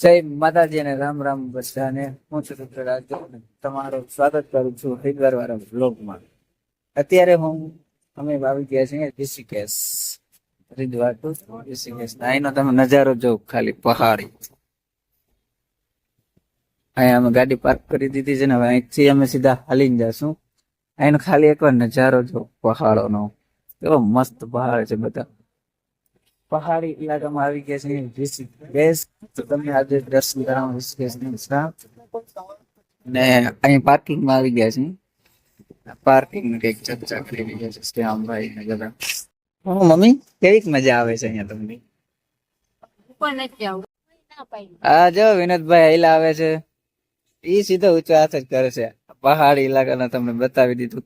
સાહેબ માતાજી અને રામ રામ બધાને. હું છું તમારું સ્વાગત કરું છું હરિદ્વાર વાળા બ્લોગમાં અત્યારે હું, અમે આવી ગયા છીએ ઋષિકેશ. હરિદ્વાર ટુ ઋષિકેશ. અહીંનો તમે નજારો જો ખાલી પહાડી. અહીંયા અમે ગાડી પાર્ક કરી દીધી છે ને હવે અહીંથી અમે સીધા હાલીને જશું. અહીંનો ખાલી એકવાર નજારો જો પહાડોનો. કેવો મસ્ત પહાડ છે બધા. પહાડી ઇલાકામાં આવી ગયા છે. ઋષિકેશ તો તમને આજે દર્શન કરાવું ઋષિકેશ ને અહીં પાર્કિંગમાં આવી ગયા છે. પાર્કિંગની કંઈક ચર્ચા કરી રહ્યા છે શ્યામભાઈ ને બધા. હું મમ્મી કેવીક મજા આવે છે અહીંયા તમને? પણ નથી આવું આ જો વિનોદભાઈ આઈલા આવે છે. ઈ સીધો ઊંચો હાથ જ કરે છે. પહાડી ઇલાકાના તમને બતાવી દીધું.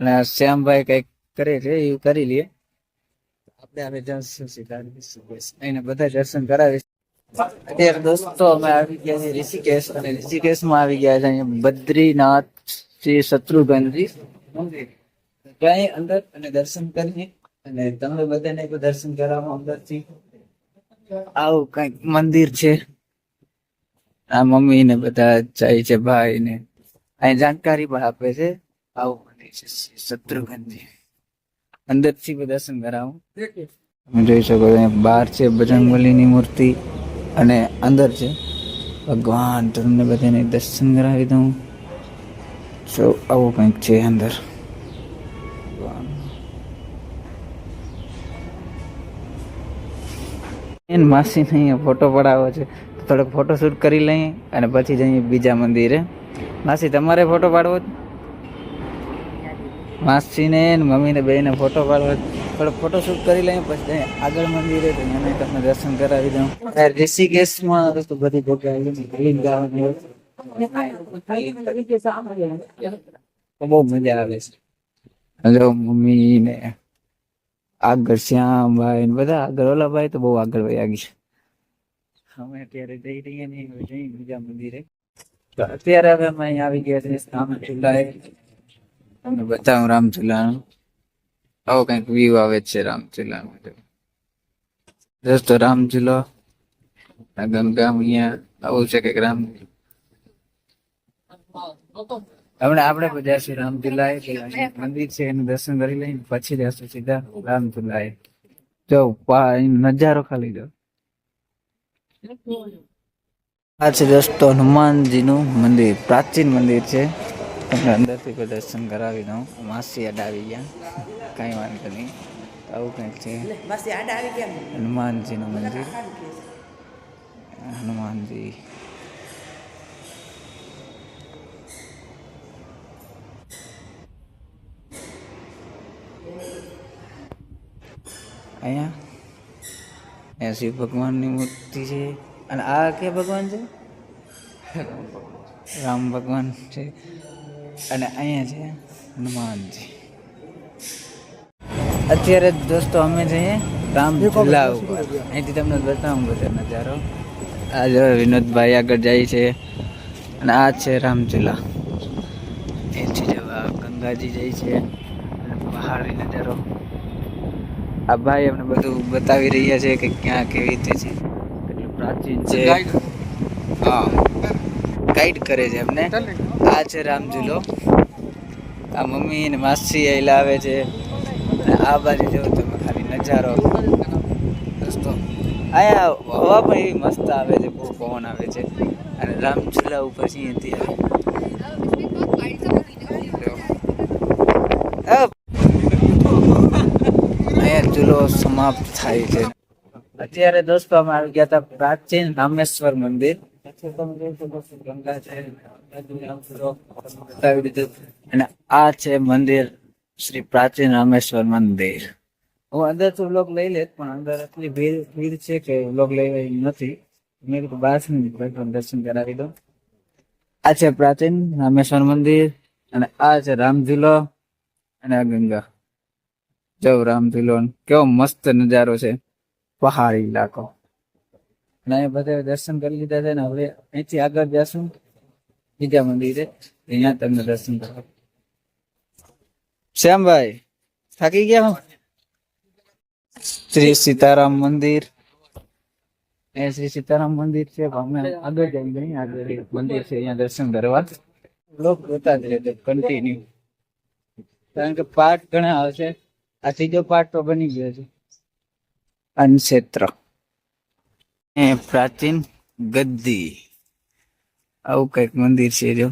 અને શ્યામભાઈ કંઈક કરે છે એ કરી લઈએ હવે જઈશું સીધા ઋષિકેશ એને બધા દર્શન કરાવીશ અત્યારે દોસ્તો અમે આવી ગયા છે ઋષિકેશ અને ઋષિકેશમાં આવી ગયા છે બદ્રીનાથ શ્રી શત્રુઘ્નજી મંદિર. અંદર અને દર્શન કરીએ અને તમે બધાને દર્શન કરાવો અંદરથી. આવું કંઈક મંદિર છે. આ મમ્મી ને બધા જાય છે ભાઈ ને અહીં જાણકારી પણ આપે છે. આવું મંદિર છે, શત્રુઘ્નજી. અંદરથી દર્શન કરાવું તમે જોઈ શકો છો બહાર છે બજરંગબલીની મૂર્તિ અને અંદર છે ભગવાન. તમને બધાને દર્શન કરાવી દઉં. જો આવું કંઈક છે અંદર. એન માસીને અહીંયા ફોટો પડાવો છે. તો થોડોક ફોટો શૂટ કરી લઈએ અને પછી જઈએ બીજા મંદિરે. માસી તમારે ફોટો પાડવો? માસીને ને મમ્મીને બેને ફોટો પાડવા છે. થોડો ફોટો શૂટ કરી લઈએ પછી આગળ મંદિરે તો અહીંયા તમને દર્શન કરાવી દઉં. ઋષિકેશમાં તો બધી જગ્યાએ બહુ મજા આવે છે. હલો મમ્મી ને આગળ શ્યામભાઈ ને બધા આગળ. ઓલા ભાઈ તો બહુ આગળ વયા ગયા અમે અત્યારે જઈ રહ્યા ને જઈ બીજા મંદિરે. અત્યારે હવે અમે અહીંયા આવી ગયા છે રામચુલાએ તમને બતાવું રામચુલાનું આવો કંઈક વ્યૂ આવે છે રામચુલાનો દોસ્તો રામચુલો ગંગા મૈયા આવું છે કંઈક રામ. હમણાં આપણે બધા શ્રી રામચુલાએ મંદિર છે, એનું દર્શન કરી લઈને પછી જશું સીધા રામચુલા જો નજારો ખાલી જો. આ છે દોસ્તો હનુમાનજીનું મંદિર, પ્રાચીન મંદિર છે. તમને અંદરથી કોઈ દર્શન કરાવી દઉં. માસી અડ આવી ગયા. કાંઈ વાંધો નહીં. આવું કંઈક છે. હનુમાનજીનું મંદિર. હનુમાનજી. અહીંયા? અહીંયા શિવ ભગવાનની મૂર્તિ છે. અને આ કે ભગવાન છે. રામ ભગવાન છે. અને અહીંયા છે હનુમાનજી. અત્યારે દોસ્તો અમે જઈએ રામ ઝુલા ઉપર. અહીંથી તમને બતાવું બધો નજારો. આ જો વિનોદભાઈ આગળ જાય છે અને આ છે રામઝુલા એથી જવા ગંગાજી જાય છે પહાડી નજારો. આ ભાઈ અમને બધું બતાવી રહ્યા છે કે ક્યાં કેવી રીતે છે. કેટલું પ્રાચીન છે. હા. ગાઈડ કરે છે અમને. આ છે રામઝુલો. આ મમ્મી ને માસી એ લાવે છે. આ બાજુ જો તમે ખાલી નજારો દોસ્તો, અહીંયા હવા પણ એવી મસ્ત આવે છે, બહુ પવન આવે છે. અને રામઝૂલા ઉપર છીએ ત્યાં. અહીંયા ચૂલો સમાપ્ત થાય છે. અત્યારે દોસ્તો અમે આવી ગયા હતા પ્રાચીન રામેશ્વર મંદિર. રામ અને આ છે મંદિર, શ્રી પ્રાચીન રામેશ્વર મંદિર. હું અંદર તો લોક લઈ લેત, પણ અંદર એટલી ભીડ ભીડ છે કે લોક લઈ નથી. મેં કીધું બહાર દર્શન કરાવી દો આ છે પ્રાચીન રામેશ્વર મંદિર, અને આ છે રામઝુલો અને આ ગંગા. જવ રામઝુલો કેવો મસ્ત નજારો છે. પહાડી ઇલાકો. અને બધા દર્શન કરી લીધા છે ને હવે અહીંથી આગળ જશું. બીજા મંદિરે. અહીંયા તમને દર્શન કરો શ્યામભાઈ, થાકી ગયા શ્રી સીતારામ મંદિર. એ શ્રી સીતારામ મંદિર છે અમે આગળ જઈ ગઈ આગળ મંદિર છે, અહીંયા દર્શન કરવા. લોક જોતા જ રહેજો કન્ટિન્યુ કારણ કે પાઠ ઘણા આવશે. આ ત્રીજો પાઠ તો બની ગયો છે. અનક્ષેત્ર. પ્રાચીન ગદ્દી આવું કઈક મંદિર છે જો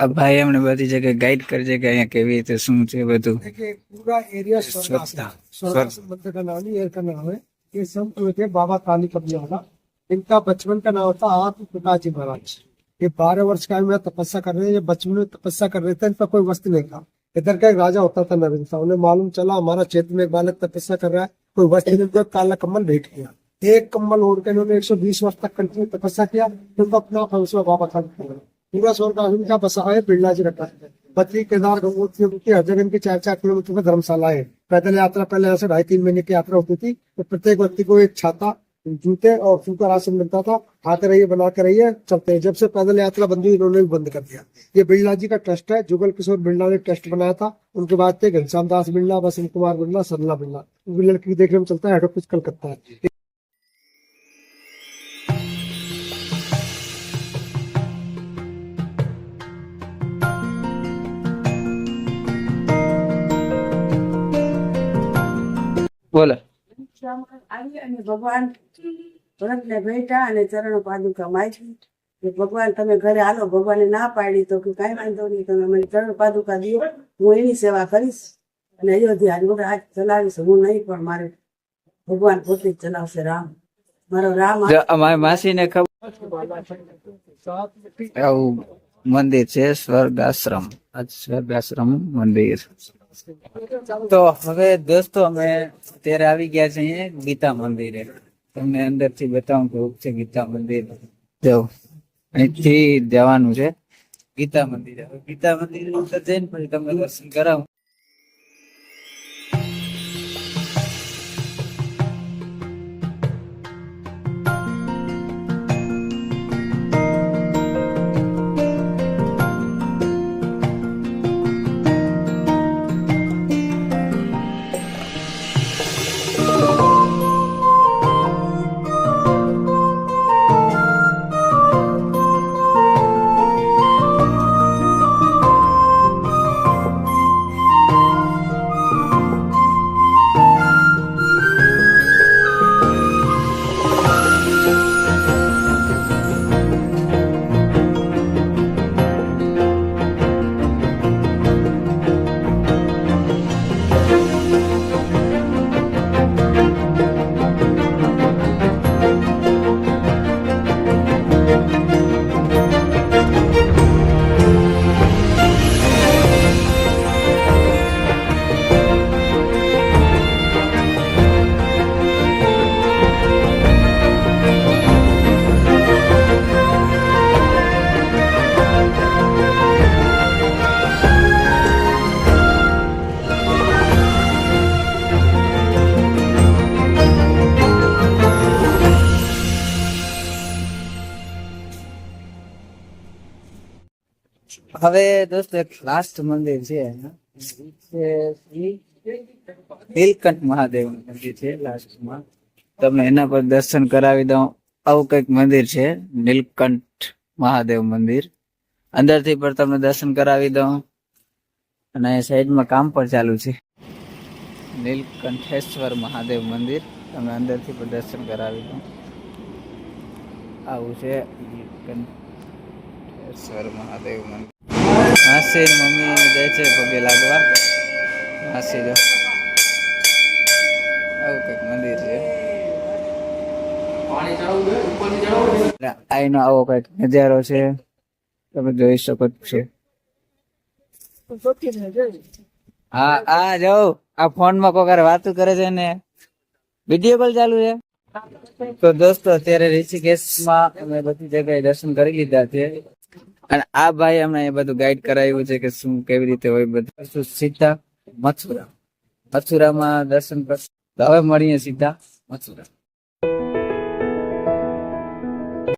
આ ભાઈ અમને બધી જગ્યાએ ગાઈડ કરજે કે અહીંયા કેવી રીતે શું છે બધું देखिए पूरा एरिया स्वर्गासन स्वर्गासन मंदिर का नाम नहीं का नाम है ये संत हुए थे बाबा काली कबीर वाला इनका बचपन का नाम था आत्म पिताजी महाराज ये बारह वर्ष का में तपस्या कर रहे हैं ये बचपन में तपस्या कर रहे थे इनका कोई वस्त्र नहीं था इधर का एक राजा होता था नवीन था उन्हें मालूम चला हमारा क्षेत्र में एक बालक तपस्या कर रहा है कोई वस्त्र तो काला कम्बल भेंट किया। एक कम्बल ओढ़ के इन्होंने एक सौ बीस वर्ष तक कंटिन्यू तपस्या किया उनको अपना फंसवा बाबा खान पूरा स्वर्ग आश्रम का बसा है, बिरला जी रखा बद्री केदार गंगोत्री उनकी हर जगह इनकी चार चार किलोमीटर में धर्मशाला है। पैदल यात्रा पहले ऐसे ढाई तीन महीने की यात्रा होती थी तो प्रत्येक व्यक्ति को एक छाता जूते और सूखा राशन मिलता था। आते रहिए, बना के रहिए, चलते हैं। जब से पैदल यात्रा बंद इन्होंने भी बंद कर दिया। ये बिरला जी का ट्रस्ट है। जुगल किशोर बिरला ने ट्रस्ट बनाया था। उनके बाद थे घनश्याम दास बिरला, वसंत कुमार बिरला सरला बिरला। लड़की देखने में चलता है हेड ऑफ़िस कलकत्ता है। બોલો આવી અને ભગવાન ભરતને ભેટા અને ચરણ પાદુકા માગી કે ભગવાન તમે ઘરે આલો ભગવાને ના પાડી તો કે કાંઈ વાંધો નહીં તમે મને ચરણ પાદુકા દો હું એની સેવા કરીશ. અને અયોધ્યા હાથ ચલાવીશ હું નહીં પણ મારે ભગવાન પોતે જ ચલાવશે રામ. મારો રામ અમારી માસીને ખબર આવું મંદિર છે સ્વર્ગાશ્રમ. સ્વર્ગાશ્રમ આ મંદિર. તો હવે દોસ્તો, અમે અત્યારે આવી ગયા છે અહીંયા ગીતા મંદિરે. તમને અંદરથી બતાવું કેવું છે ગીતા મંદિર. જો, અહીંથી જવાનું છે ગીતા મંદિરે. ગીતા મંદિર જઈને પછી તમને દર્શન કરાવું. હવે દોસ્તો એક લાસ્ટ મંદિર છે. નીલકંઠ મહાદેવ મંદિર છે લાસ્ટમાં તમને એના પર દર્શન કરાવી દઉં. આવું કંઈક મંદિર છે, નીલકંઠ મહાદેવ મંદિર. અંદરથી પણ તમને દર્શન કરાવી દઉં. અને સાઈડમાં કામ પણ ચાલુ છે. નીલકંઠેશ્વર મહાદેવ મંદિર. તમે અંદરથી પણ દર્શન કરાવી દઉં. આવું છે નીલકંઠેશ્વર મહાદેવ મંદિર. માસી મમ્મી જાય છે પગે લાગવા. માસી જો આવું કંઈક મંદિર છે. આઈનો આવો કંઈક નજારો છે. તમે જોઈ શકો છો. હા આ જો આ ફોનમાં કોઈ વાતો કરે છે ને. વીડિયો કોલ ચાલુ છે? તો દોસ્તો અત્યારે ઋષિકેશમાં અમે બધી જગ્યાએ દર્શન કરી લીધા છે. અને આ ભાઈ અમને એ બધું ગાઈડ કરાવ્યું છે કે શું કેવી રીતે હોય બધું. સીધા મથુરા. મથુરામાં દર્શન કરશું હવે મળીએ સીધા મથુરા.